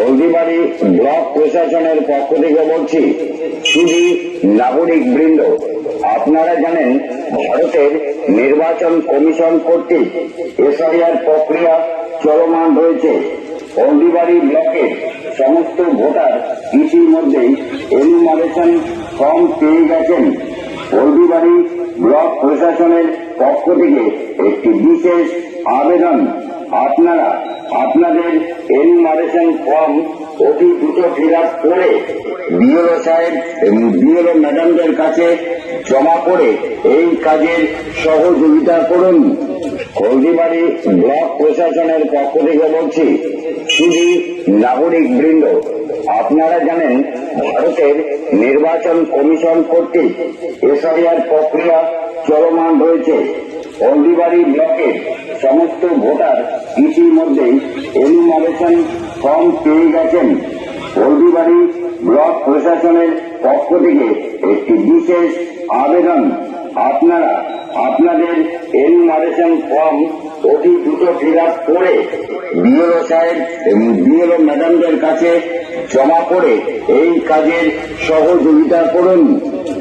Haldibari block প্রশাসনের পক্ষ থেকে বলছি, শুধু নাগরিক বৃন্দ, আপনারা জানেন ভারতের নির্বাচন কমিশন কর্তৃক এসআইআর প্রক্রিয়া চলমান রয়েছে। হলদিবাড়ি ব্লকের সমস্ত ভোটার ইতিমধ্যেই এনুমারেশন ফর্ম পেয়ে গেছেন। হলদিবাড়ি ব্লক পক্ষ থেকে একটি বিশেষ আবেদন। আপনারা আপনাদের এনুমারেশন ফর্ম অতি দ্রুত ফিল করে বিএলও সাহেব এবং বিএলও ম্যাডামদের কাছে জমা করে এই কাজের সহযোগিতা করুন। হলদিবাড়ি ব্লক প্রশাসনের পক্ষ থেকে বলছি, শুধু নাগরিক বৃন্দ, আপনারা জানেন ভারতের নির্বাচন কমিশন কর্তৃক এসআইআর প্রক্রিয়া চলমান রয়েছে। হলদিবাড়ি ব্লকের সমস্ত ভোটার ইতিমধ্যেই এনুমারেশন ফর্ম পেয়ে গেছেন। হলদিবাড়ি ব্লক প্রশাসনের পক্ষ থেকে একটি বিশেষ আবেদন। আপনারা আপনাদের এনুমারেশন ফর্ম অতি দ্রুত ফিল আপ করে বিএলও সাহেব এবং বিএলও ম্যাডামদের কাছে জমা করে এই কাজের সহযোগিতা করুন।